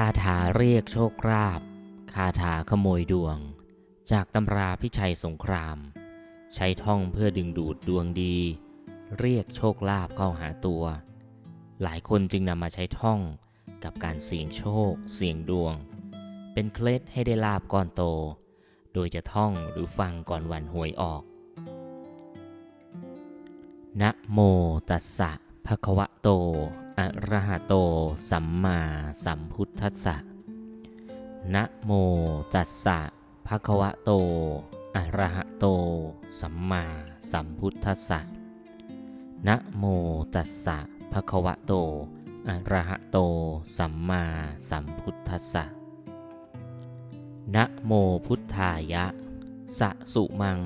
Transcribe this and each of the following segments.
คาถาเรียกโชคลาภคาถาขโมยดวง จากตำราพิชัยสงคราม ใช้ท่องเพื่อดึงดูดดวงดี เรียกโชคลาภเข้าหาตัว หลายคนจึงนำมาใช้ท่องกับการเสี่ยงโชค เสี่ยงดวง เป็นเคล็ดให้ได้ลาบก้อนโต โดยจะท่องหรือฟังก่อนวันหวยออก นะโมตัสสะภะคะวะโต อะระหะโตสัมมาสัมพุทธัสสะ นะโมตัสสะภะคะวะโตอะระหะโต สัมมาสัมพุทธัสสะ นะโมตัสสะภะคะวะโตอะระหะโต สัมมาสัมพุทธัสสะ นะโมพุทธายะ สะสุมัง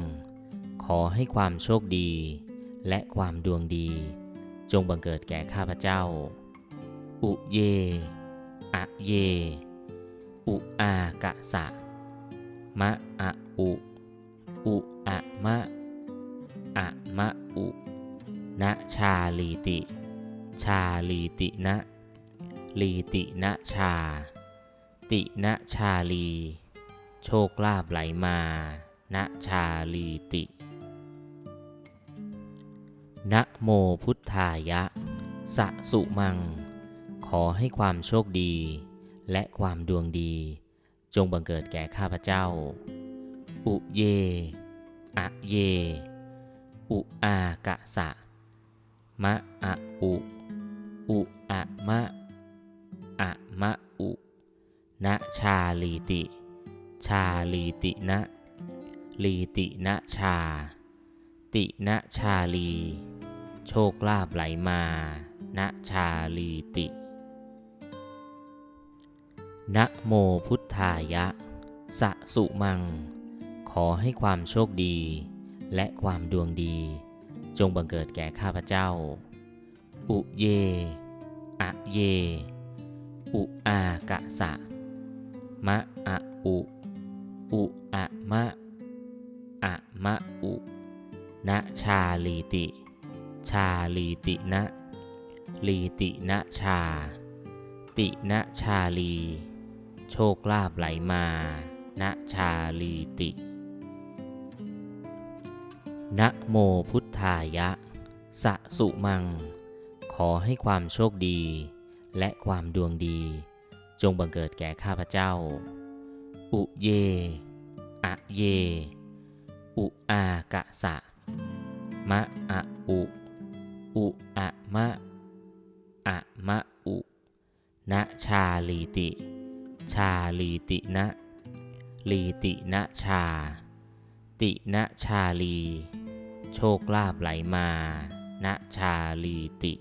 ขอให้ความโชคดี และความดวงดี จงบังเกิดแก่ข้าพเจ้า อุเย อะเย อุอากะสะ มะอะอุ อุอะมะ อะมะอุนะชาลีติ ชาลีตินะลีตินะชา ตินะชาลี โชคลาภไหลมา นะชาลีติ นะโมพุทธายะ สะสุมัง ขอให้ความโชคดี และความดวงดี จงบังเกิดแก่ข้าพเจ้า อุเย อะเย อุอากะสะ มะอะอุ อุอะมะ อะมะอุนะชาลีติ ชาลีตินะ ลีตินะชา ตินะชาลี โชคลาภไหลมานะชาลีตินะโมพุทธายะ สะสุมัง ขอให้ความโชคดี และความดวงดี จงบังเกิดแก่ข้าพเจ้า อุเย อะเย อุอากะสะ มะอะอุ อุอะมะ อะมะอุ นะชาลีติ ชาลีตินะลีตินะชา ตินะชาลี โชคลาภไหลมานะชาลีตินะโมพุทธายะ สะสุมัง ขอให้ความโชคดี และความดวงดี จงบังเกิดแก่ข้าพเจ้า อุเย อะเย อุอากะสะ มะอะอุ อุอะมะอะมะอุนะชาลีติ ชาลีตินะลีตินะชา ตินะชาลี โชคลาภไหลมานะชาลีติ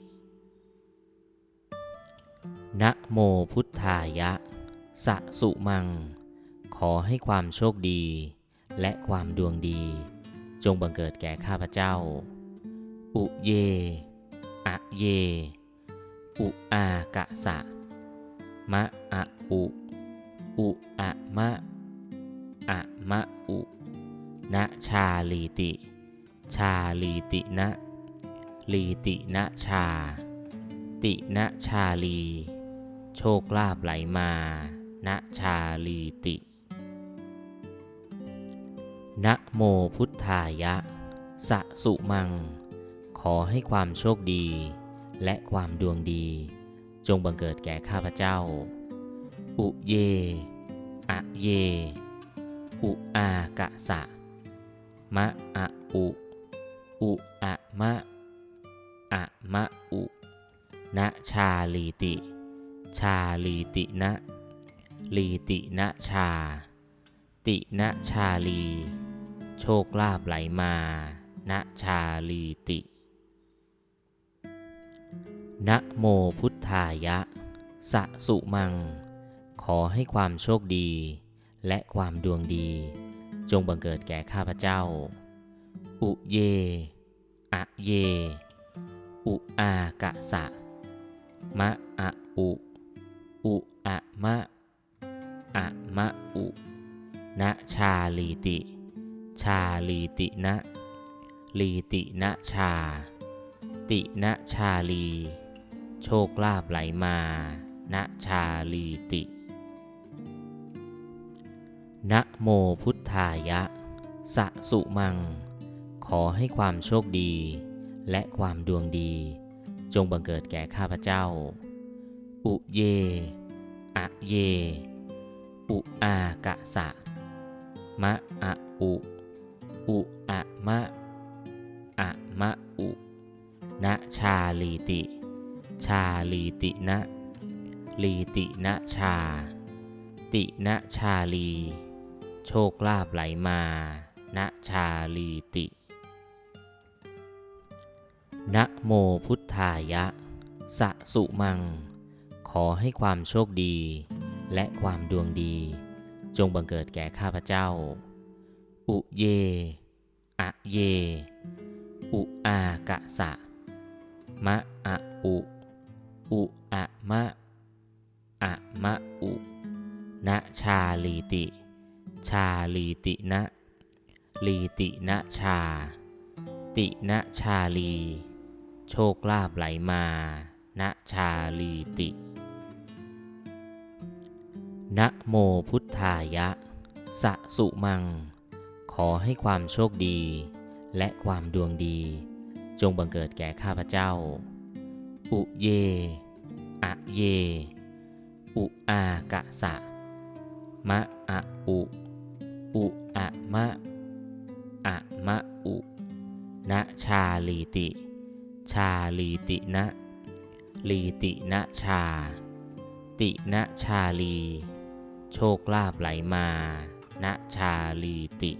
นะโมพุทธายะ สะสุมัง ขอให้ความโชคดี และความดวงดี จงบังเกิดแก่ข้าพเจ้า อุเย อะเย อุอากะสะ มะอะอุ อุอะมะ อะมะอุนะชาลีติ ชาลีตินะ ลีตินะชา ตินะชาลี โชคลาภไหลมา นะชาลีติ นะโมพุทธายะ สะสุมัง ขอให้ความโชคดี และความดวงดี จงบังเกิดแก่ข้าพเจ้า อุเย อะเย อุอากะสะ มะอะอุ อุอะมะ อะมะอุนะชาลีติ ชาลีตินะ ลีตินะชา ตินะชาลี โชคลาภไหลมานะชาลีตินะโมพุทธายะ สะสุมัง ขอให้ความโชคดี และความดวงดี จงบังเกิดแก่ข้าพเจ้า อุเย อะเย อุอากะสะ มะอะอุ อุอะมะ อะมะอุนะชาลีติ ชาลีตินะลีตินะชา ตินะชาลี โชคลาภไหลมานะชาลีตินะโมพุทธายะ สะสุมัง ขอให้ความโชคดี และความดวงดี จงบังเกิดแก่ข้าพเจ้า อุเย อะเย อุอากะสะ มะอะอุ อุอะมะอะมะอุนะชาลีติ ชาลีตินะลีตินะชา ตินะชาลี โชคลาภไหลมานะชาลีตินะโมพุทธายะ สะสุมัง ขอให้ความโชคดี และความดวงดี จงบังเกิดแก่ข้าพเจ้า อุเย อะเย อุอากะสะ มะอะอุ อุอะมะ อะมะอุนะชาลีติ ชาลีตินะลีตินะชา ตินะชาลี โชคลาภไหลมานะชาลีตินะโมพุทธายะ สะสุมัง อให้ความโชคดี และความดวงดี จงบังเกิดแก่ข้าพเจ้า อุเย อะเย อุอากะสะ มะอะอุ อุอะมะ อะมะอุนะชาลีติ ชาลีตินะลีตินะชา ตินะชาลี โชคลาภไหลมานะชาลีติ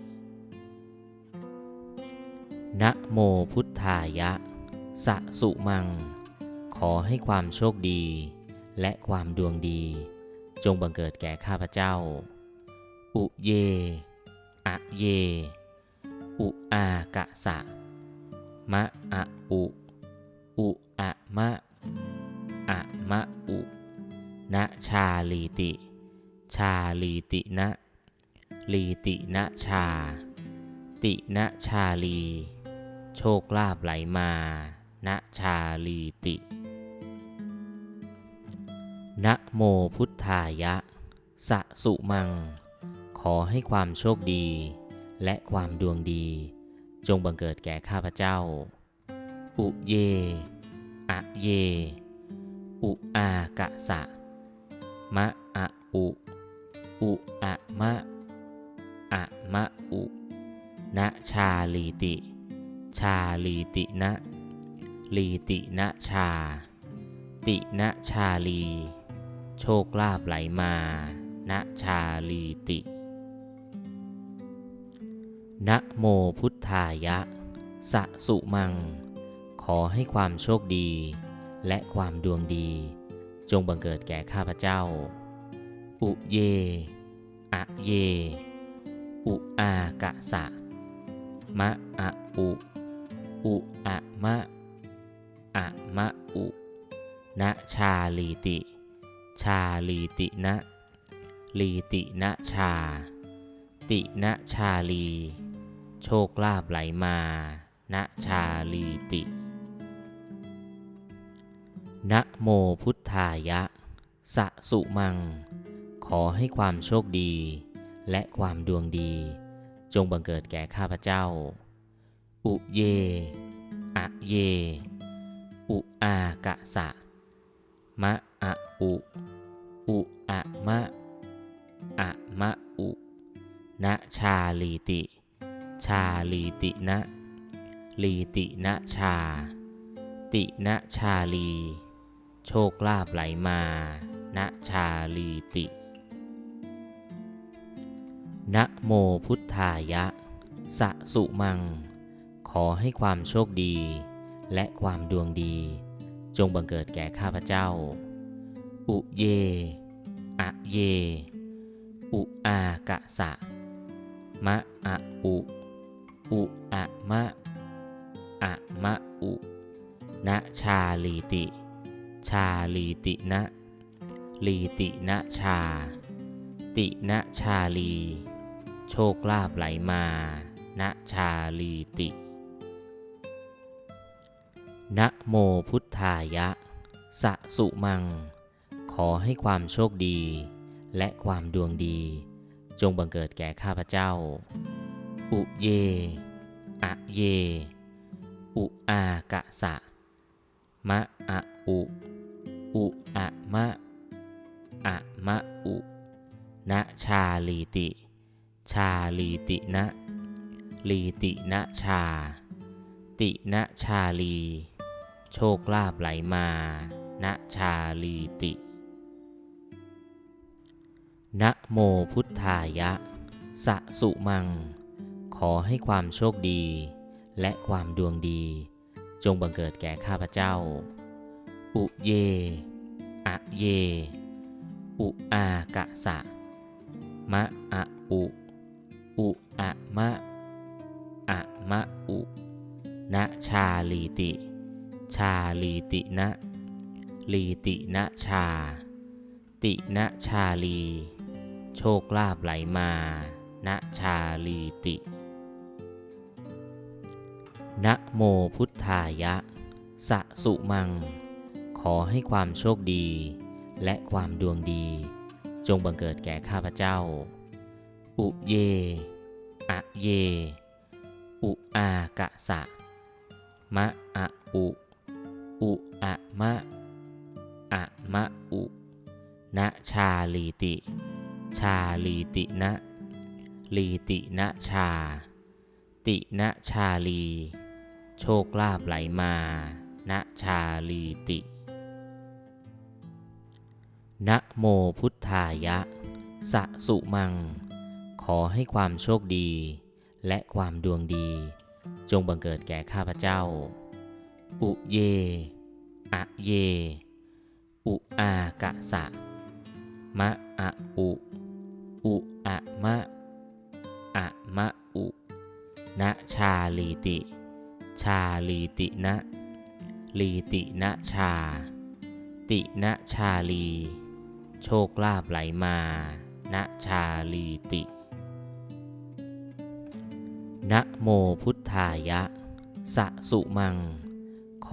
นะโมพุทธายะ สะสุมัง ขอให้ความโชคดี และความดวงดี จงบังเกิดแก่ข้าพเจ้า อุเย อะเย อุอากะสะ มะอะอุ อุอะมะ อะมะอุนะชาลีติ ชาลีตินะ ลีตินะชา ตินะชาลี โชคลาภไหลมานะชาลีติ นะโมพุทธายะ สะสุมัง ขอให้ความโชคดี และความดวงดี จงบังเกิดแก่ข้าพเจ้า อุเย อะเย อุอากะสะ มะอะอุ อุอะมะ อะมะอุนะชาลีติ ชาลีตินะลีตินะชา ตินะชาลี โชคลาภไหลมานะชาลีตินะโมพุทธายะ สะสุมัง ขอให้ความโชคดี และความดวงดี จงบังเกิดแก่ข้าพเจ้า อุเย อะเย อุอากะสะ มะอะอุ อุอะมะอะมะอุนะชาลีติ ชาลีตินะลีตินะชา ตินะชาลี โชคลาภไหลมานะชาลีตินะโมพุทธายะ สะสุมัง ขอให้ความโชคดี และความดวงดี จงบังเกิดแก่ข้าพเจ้า อุเย อะเย อุอากะสะ มะอะอุ อุอะมะ อะมะอุนะชาลีติ ชาลีตินะ ลีตินะชา ตินะชาลี โชคลาภไหลมานะชาลีตินะโมพุทธายะ สะสุมัง ขอให้ความโชคดี และความดวงดี จงบังเกิดแก่ข้าพเจ้า อุเย อะเย อุอากะสะ มะอะอุ อุอะมะ อะมะอุนะชาลีติ ชาลีตินะลีตินะชา ตินะชาลี โชคลาภไหลมานะชาลีติ นะโมพุทธายะ สะสุมัง ขอให้ความโชคดี และความดวงดี จงบังเกิดแก่ข้าพเจ้า อุเย อะเย อุอากะสะ มะอะอุ อุอะมะ อะมะอุนะชาลีติ ชาลีตินะ ลีตินะชา ตินะชาลี โชคลาภไหลมานะชาลีตินะโมพุทธายะ สะสุมัง ขอให้ความโชคดี และความดวงดี จงบังเกิดแก่ข้าพเจ้า อุเย อะเย อุอากะสะ มะอะอุ อุอะมะ อะมะอุนะชาลีติ ชาลีตินะ ลีตินะชา ตินะชาลี โชคลาภไหลมานะชาลีตินะโมพุทธายะ สะสุมัง ขอให้ความโชคดี และความดวงดี จงบังเกิดแก่ข้าพเจ้า อุเย อะเย อุอากะสะ มะอะอุ อุอะมะ อะมะอุนะชาลีติ ชาลีตินะลีตินะชา ตินะชาลี โชคลาภไหลมานะชาลีตินะโมพุทธายะ สะสุมัง ขอให้ความโชคดี และความดวงดี จงบังเกิดแก่ข้าพเจ้า อุเย อะเย อุอากะสะ มะอะอุ อุอะมะ อะมะอุนะชาลีติ ชาลีตินะลีตินะชา ตินะชาลี โชคลาภไหลมานะชาลีตินะโมพุทธายะ สะสุมัง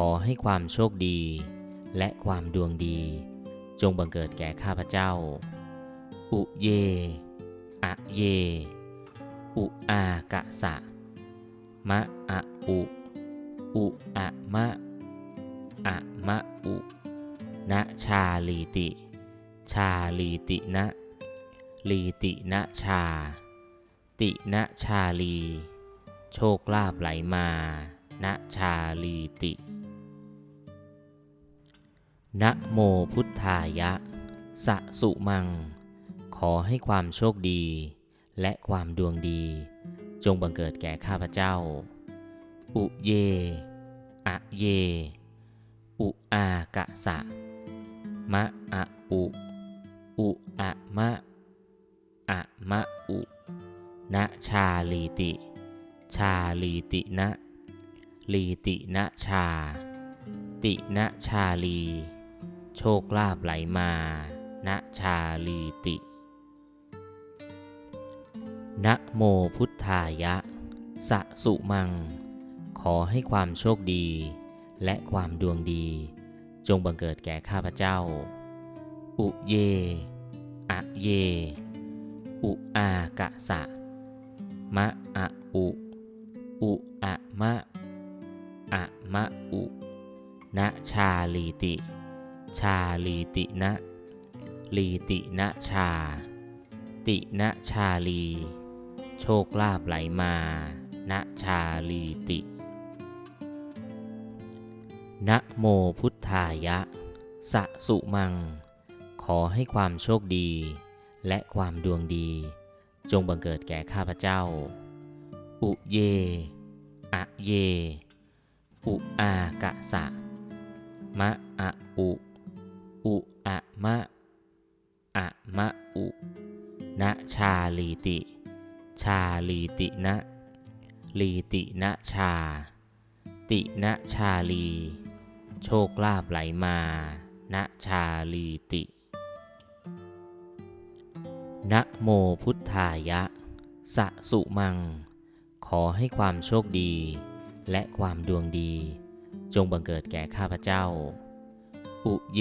ขอให้ความโชคดี และความดวงดี จงบังเกิดแก่ข้าพเจ้า อุเย อะเย อุอากะสะ มะอะอุ อุอะมะ อะมะอุ นะชาลีติ ชาลีตินะ ลีตินะชา ตินะชาลี โชคลาภไหลมา นะชาลีติ นะโมพุทธายะ สะสุมัง ขอให้ความโชคดี และความดวงดี จงบังเกิดแก่ข้าพเจ้า อุเย อะเย อุอากะสะ มะอะอุ อุอะมะ อะมะอุนะชาลีติ ชาลีตินะ ลีตินะชา ตินะชาลี โชคลาภไหลมานะชาลีตินะโมพุทธายะ สะสุมัง ขอให้ความโชคดี และความดวงดี จงบังเกิดแก่ข้าพเจ้า อุเย อะเย อุอากะสะ มะอะอุ อุอะมะ อะมะอุนะชาลีติ ชาลีตินะลีตินะชา ตินะชาลี โชคลาภไหลมานะชาลีตินะโมพุทธายะ สะสุมัง ขอให้ความโชคดี และความดวงดี จงบังเกิดแก่ข้าพเจ้า อุเย อะเย อุอากะสะ มะอะอุ อุอะมะอะมะอุนะชาลีติ ชาลีตินะลีตินะชา ตินะชาลี โชคลาภไหลมานะชาลีตินะโมพุทธายะ สะสุมัง ขอให้ความโชคดี และความดวงดี จงบังเกิดแก่ข้าพเจ้า อุเย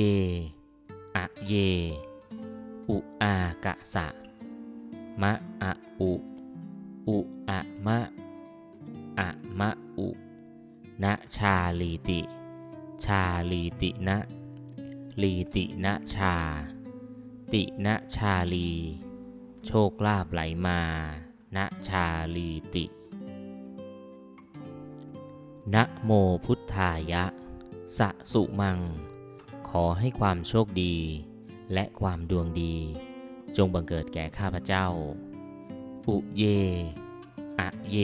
อะเย อุอากะสะ มะอะอุ อุอะมะ อะมะอุนะชาลีติ ชาลีตินะลีตินะชา ตินะชาลี โชคลาภไหลมานะชาลีตินะโมพุทธายะ สะสุมัง อให้ความโชคดี และความดวงดี จงบังเกิดแก่ข้าพเจ้า อุเย อะเย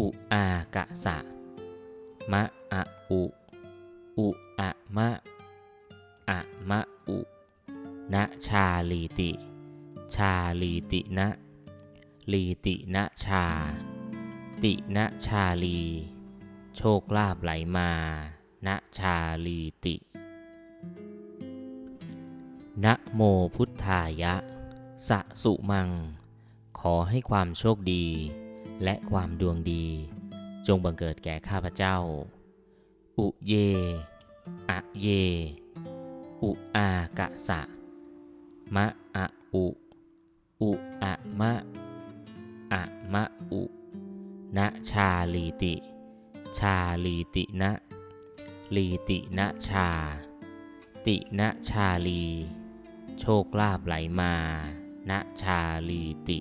อุอากะสะ มะอะอุ อุอะมะ อะมะอุนะชาลีติ ชาลีตินะลีตินะชา ตินะชาลี โชคลาภไหลมานะชาลีติ นะโมพุทธายะ สะสุมัง ขอให้ความโชคดี และความดวงดี จงบังเกิดแก่ข้าพเจ้า อุเย อะเย อุอากะสะ มะอะอุ อุอะมะ อะมะอุนะชาลีติ ชาลีตินะ ลีตินะชา ตินะชาลี โชคลาภไหลมานะชาลีติ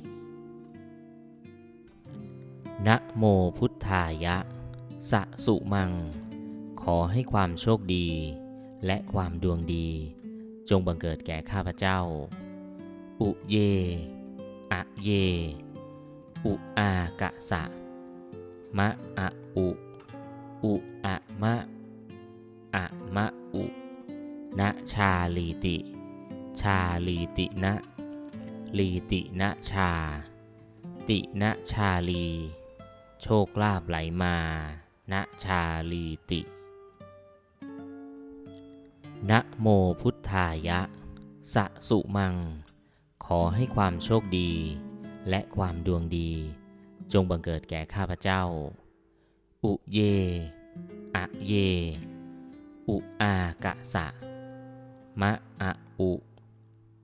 นะโมพุทธายะ สะสุมัง ขอให้ความโชคดี และความดวงดี จงบังเกิดแก่ข้าพเจ้า อุเย อะเย อุอากะสะ มะอะอุ อุอะมะ อะมะอุ นะชาลีติ ชาลีตินะลีตินะชา ตินะชาลี โชคลาภไหลมานะชาลีตินะโมพุทธายะ สะสุมัง ขอให้ความโชคดี และความดวงดี จงบังเกิดแก่ข้าพเจ้า อุเย อะเย อุอากะสะ มะอะอุ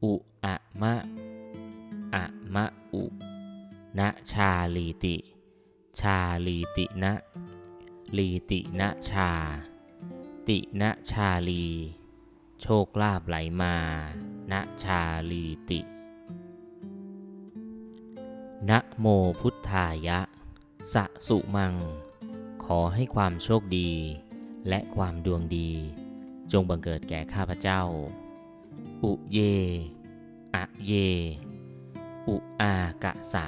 อุอะมะ อะมะอุนะชาลีติ ชาลีตินะลีตินะชา ตินะชาลี โชคลาภไหลมานะชาลีตินะโมพุทธายะ สะสุมัง ขอให้ความโชคดี และความดวงดี จงบังเกิดแก่ข้าพเจ้า อุเย อะเย อุอากะสะ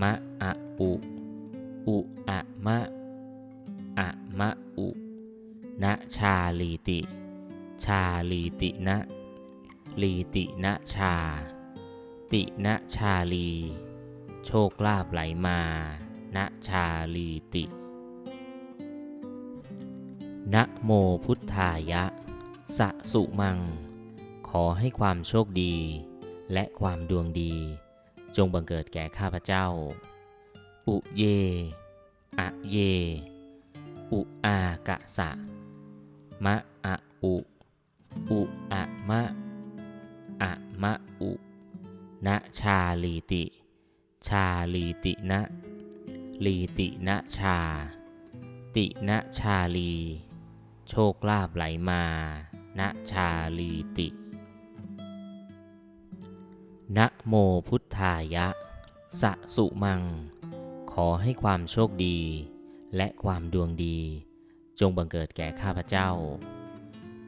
มะอะอุ อุอะมะ อะมะอุนะชาลีติ ชาลีตินะ ลีตินะชา ตินะชาลี โชคลาภไหลมา นะชาลีติ นะโมพุทธายะ สะสุมัง ขอให้ความโชคดี และความดวงดี จงบังเกิดแก่ข้าพเจ้า อุเย อะเย อุอากะสะ มะอะอุ อุอะมะ อะมะอุนะชาลีติ ชาลีตินะ ลีตินะชา ตินะชาลี โชคลาภไหลมานะชาลีตินะโมพุทธายะ สะสุมัง ขอให้ความโชคดี และความดวงดี จงบังเกิดแก่ข้าพเจ้า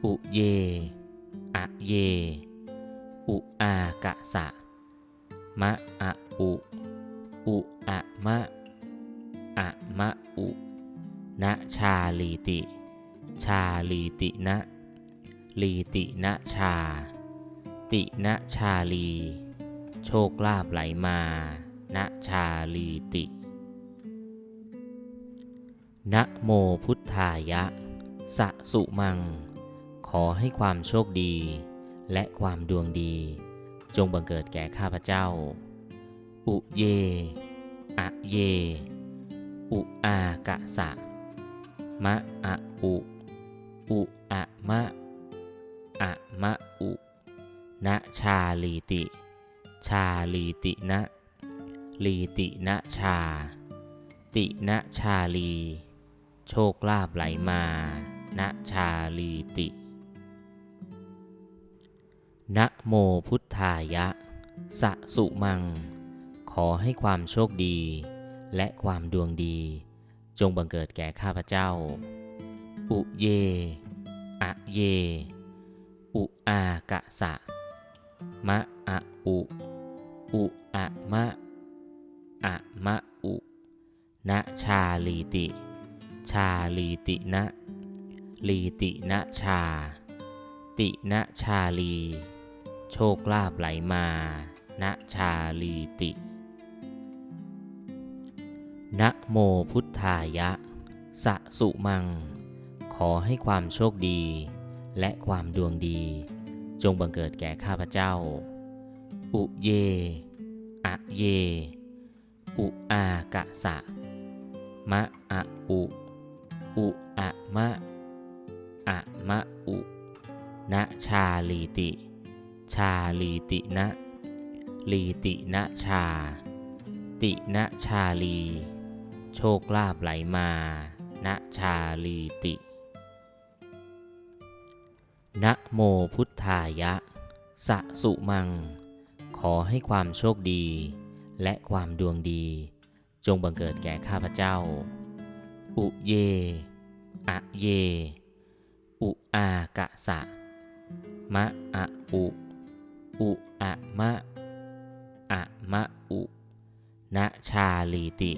อุเย อะเย อุอากะสะ มะอะอุ อุอะมะ อะมะอุนะชาลีติ ชาลีตินะลีตินะชา ตินะชาลี โชคลาภไหลมานะชาลีตินะโมพุทธายะ สะสุมัง ขอให้ความโชคดี และความดวงดี จงบังเกิดแก่ข้าพเจ้า อุเย อะเย อุอากะสะ มะอะอุ อุอะมะอะมะอุนะชาลีติ ชาลีตินะลีตินะชา ตินะชาลี โชคลาภไหลมานะชาลีตินะโมพุทธายะ สะสุมัง ขอให้ความโชคดี และความดวงดี จงบังเกิดแก่ข้าพเจ้า อุเย อะเย อุอากะสะ มะอะอุ อุอะมะ อะมะอุนะชาลีติ ชาลีตินะลีตินะชา ตินะชาลี โชคลาภไหลมานะชาลีตินะโมพุทธายะ สะสุมัง อให้ความโชคดี และความดวงดี จงบังเกิดแก่ข้าพเจ้า อุเย อะเย อุอากะสะ มะอะอุ อุอะมะ อะมะอุนะชาลีติ ชาลีตินะลีตินะชา ตินะชาลี โชคลาภไหลมานะชาลีติ นะโมพุทธายะ สะสุมัง ขอให้ความโชคดี และความดวงดี จงบังเกิดแก่ข้าพเจ้า อุเย อะเย อุอากะสะ มะอะอุ อุอะมะ อะมะอุนะชาลีติ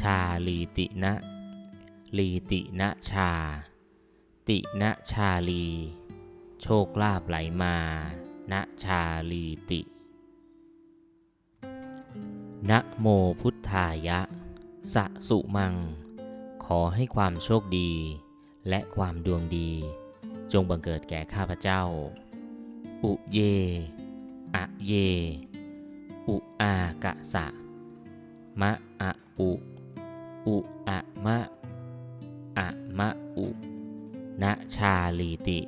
ชาลีตินะ ลีตินะชา ตินะชาลี โชคลาภไหลมานะชาลีติ นะโมพุทธายะ สะสุมัง ขอให้ความโชคดี และความดวงดี จงบังเกิดแก่ข้าพเจ้า อุเย อะเย อุอากะสะ มะอะอุ อุอะมะ อะมะอุนะชาลีติ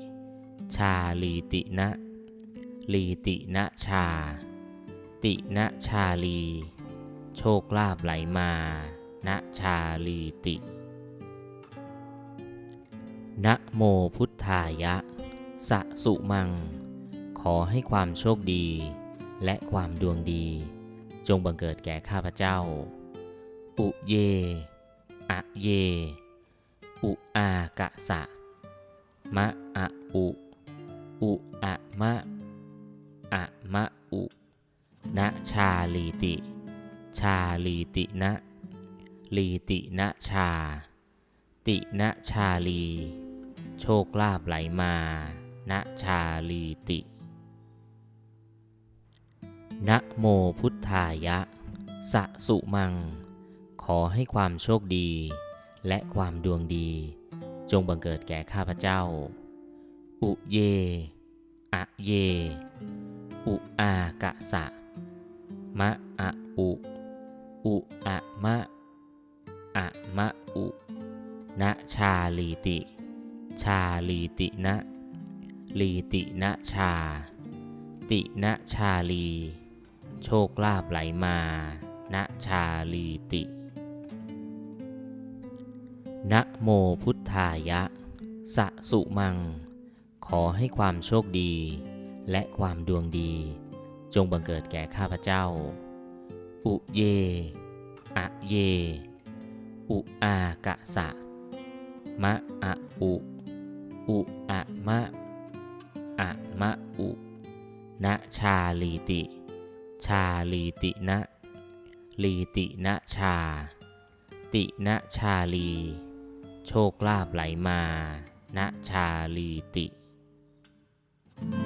ชาลีตินะลีตินะชา ตินะชาลี โชคลาภไหลมานะชาลีตินะโมพุทธายะ สะสุมัง ขอให้ความโชคดี และความดวงดี จงบังเกิดแก่ข้าพเจ้า อุเย อะเย อุอากะสะ มะอะอุ อุอะมะอะมะอุนะชาลีติ ชาลีตินะลีตินะชา ตินะชาลี โชคลาภไหลมานะชาลีตินะโมพุทธายะ สะสุมัง ขอให้ความโชคดี และความดวงดี จงบังเกิดแก่ข้าพเจ้า อุเย อะเย อุอากะสะ มะอะอุ อุอะมะ อะมะอุนะชาลีติ ชาลีตินะ ลีตินะชา ตินะชาลี โชคลาภไหลมานะชาลีตินะโมพุทธายะ สะสุมัง ขอให้ความโชคดี และความดวงดี จงบังเกิดแก่ข้าพเจ้า อุเย อะเย อุอากะสะ มะอะอุ อุอะมะ อะมะอุนะชาลีติ ชาลีตินะลีตินะชา ตินะชาลี โชคลาภไหลมานะชาลีติ thank you